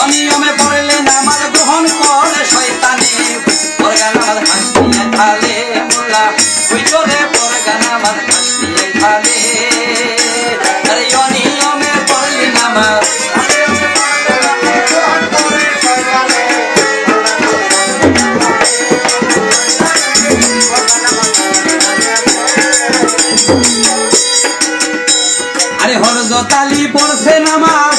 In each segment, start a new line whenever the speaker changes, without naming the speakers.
অনিয়মে পড়লে নামাজ গ্রহণ করে শয়তানি। পরগা নামাজ হাসিয়ে থালে মোল্লা ওই চলে পরগা নামাজ হাসিয়ে থালে আরে অনিয়মে পড়লে পড়ছে নামাজ।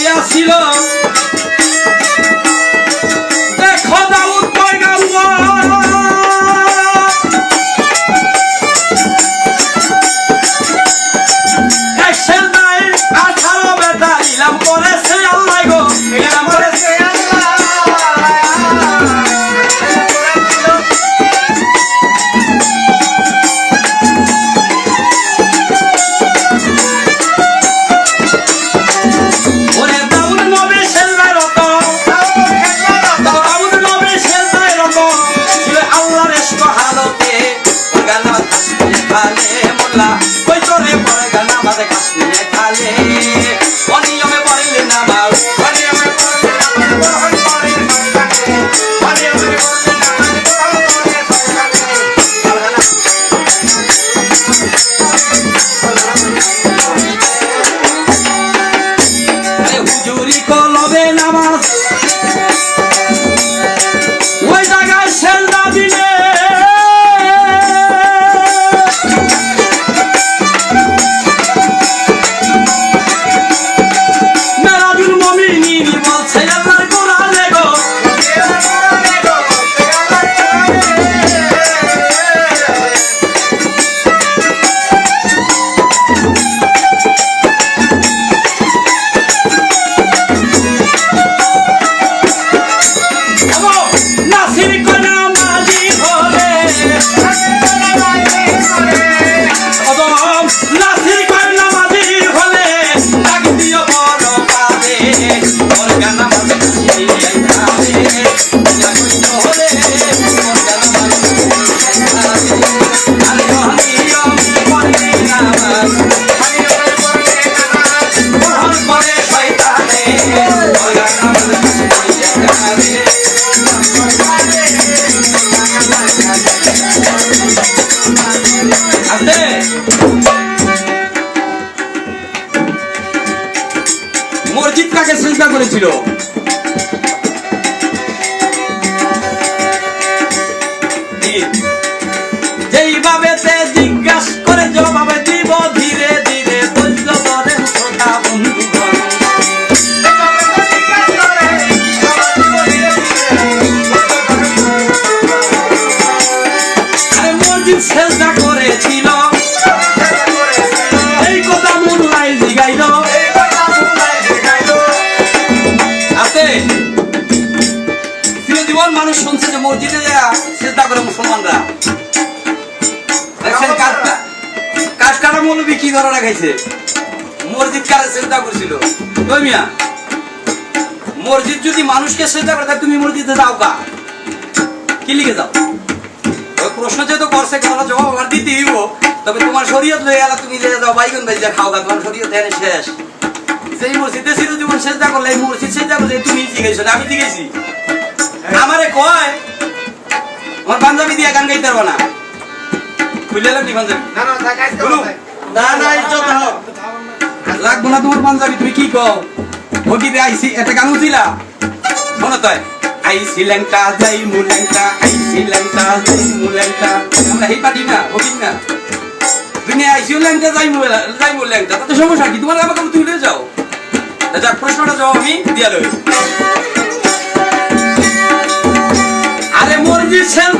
সেজদা মোল্লা কই তোরে পরে গানা বাজে হাসিয়ে মসজিদ কাকে করেছিল। মুসলমানরা দেখছেন কাঠটা কাটা মৌলবি কি ধরে রাখাইছে মসজিদ কারে চিন্তা করছিল? ওই মিয়া? মসজিদ যদি মানুষকে চিন্তা করে তুমি মসজিদে যাও কা? কি লিখে যাও? ওই প্রশ্ন যেহেতু করছে কেন জবাব আমার দিতে হইব। তবে তোমার শরীয়ত বাইগুন ভাই যা খাও গা, তোমার শরীয়ত ধ্যানে শেষ। সেই মসজিদে জীবন চেষ্টা করলে মসজিদ চেষ্টা করলে তুমি জিজ্ঞেস আমি জিজ্ঞেসি আমারে কয় আমার পাঞ্জাবি দিয়ে গান গাইতে পারব না। খুলে এলাম নি পাঞ্জাবি?
না না।
না না ইজ্জত হোক
লাগবো না তোমার পাঞ্জাবি তুমি কি কও? ভগিতে আইসি একটা গান উঠিলা মনে তাই আইসি ল্যাংটা যাই মুল্যাংটা আইসি ল্যাংটা যাই মুল্যাংটা আমরা এই পাটি না ভগিন না। তুমি আইসিও ল্যাংটা যাই যাই মুল্যাংটা তাতে সমস্যা কি? তোমার আমাকে তুমি তুলে যাও। যাক প্রশ্নটা জবাব আমি দিয়া লই। আরে মর্জি সেলটা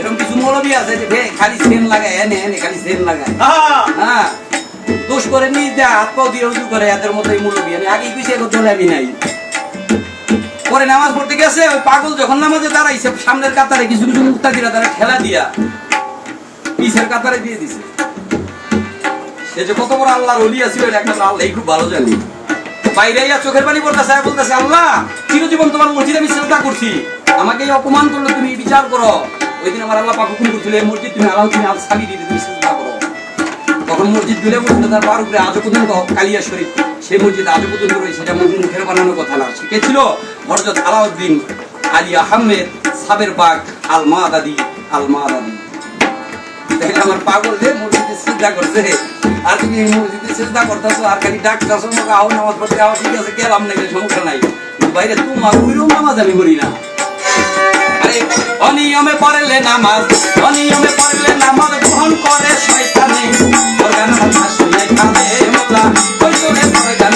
এরকম কিছু মৌলবী আছে যে খালি সেন লাগায় এনে এনে খালি সেন লাগায়।
হ্যাঁ
দোষ করে নিজ দেয় হাত পাও দিয়ে উজু করে এদের মতো এই আমি আগে পিছিয়ে করতে আমি নাই। পরে নামাজ পড়তে গেছে ওই পাগল যখন নামাজে দাঁড়াইছে সামনের কাতারে কিছু কিছু মুক্তাদিরা তারা ঠেলা দিয়া পিছের কাতারে দিয়ে দিছে। সে যে কত বড় আল্লাহর অলি এটা একটা আল্লাহ খুব ভালো জানি। বাইরে ইয়া চোখের পানি পড়তেছে বলতেছে আল্লাহ চিরজীবন তোমার মসজিদে আমি চেষ্টা করছি। আমাকে অপমান করলে তুমি বিচার করো। ওই দিন আমার আল্লাহ পাক হুকুম করছিল, এই মসজিদ তুমি আল্লাহ তুমি আল সালি দিতে, তুমি চেষ্টা করো। তখন মসজিদ দুলে পর্যন্ত তার বার উপরে আজও পর্যন্ত কালিয়া শরীফ, সেই মসজিদ আজও পর্যন্ত রয়েছে, সেটা মসজিদ মুখের বানানোর কথা না। শিখেছিল হরজত আলাউদ্দিন আলী আহমেদ সাবের বাগ আল দাদি আল মা দাদি আমার পাগল রে মসজিদে চিন্তা করছে। আর তুমি এই মসজিদে চিন্তা করতেছো, আর খালি ডাকতেছো, আমাকে আও নামাজ পড়তে আও ঠিক আছে গেলাম নাকি সমস্যা নাই। বাইরে তোমার ওইরকম নামাজ আমি করি না। অনিয়মে পড়লে নামাজ, অনিয়মে পড়লে নামাজ গ্রহণ করে শয়তানে। ওরা নামাজ শুনে কানে মোলা ওই করে